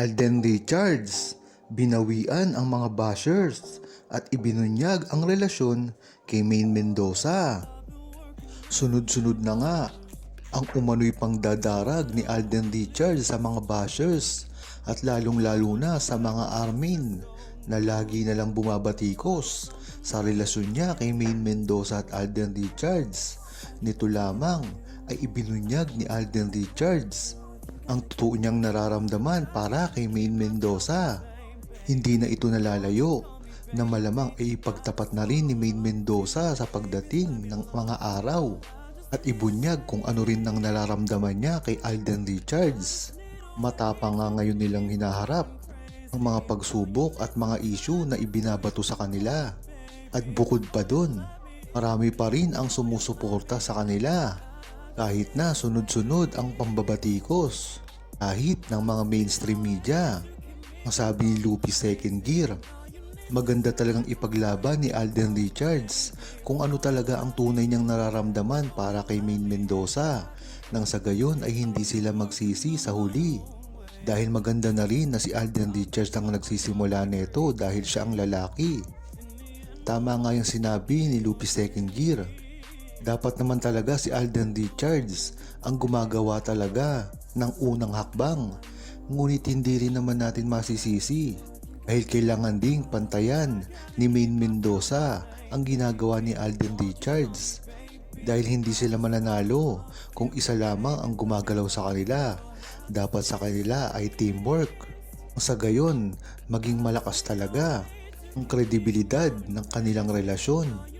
Alden Richards, binawian ang mga bashers at ibinunyag ang relasyon kay Maine Mendoza. Sunod-sunod na nga ang umano'y pangdadarag ni Alden Richards sa mga bashers at lalong-lalo na sa mga armin na lagi na lang bumabatikos sa relasyon niya kay Maine Mendoza at Alden Richards. Nito lamang ay ibinunyag ni Alden Richards ang totoo niyang nararamdaman para kay Maine Mendoza. Hindi na ito nalalayo na malamang ay ipagtapat na rin ni Maine Mendoza sa pagdating ng mga araw at ibunyag kung ano rin ang nararamdaman niya kay Alden Richards. Matapang nga ngayon nilang hinaharap ang mga pagsubok at mga issue na ibinabato sa kanila. At bukod pa dun, marami pa rin ang sumusuporta sa kanila kahit na sunod-sunod ang pambabatikos kahit ng mga mainstream media. Ang sabi ni Lupi Second Gear, maganda talagang ipaglaban ni Alden Richards kung ano talaga ang tunay niyang nararamdaman para kay Maine Mendoza nang sa gayon ay hindi sila magsisi sa huli. Dahil maganda na rin na si Alden Richards ang nagsisimula nito dahil siya ang lalaki. Tama nga yung sinabi ni Lupi Second Gear. Dapat naman talaga si Alden Richards ang gumagawa talaga ng unang hakbang. Ngunit hindi rin naman natin masisisi dahil kailangan ding pantayan ni Maine Mendoza ang ginagawa ni Alden Richards. Dahil hindi sila mananalo kung isa lamang ang gumagalaw sa kanila. Dapat sa kanila ay teamwork. Sa gayon, maging malakas talaga ang kredibilidad ng kanilang relasyon.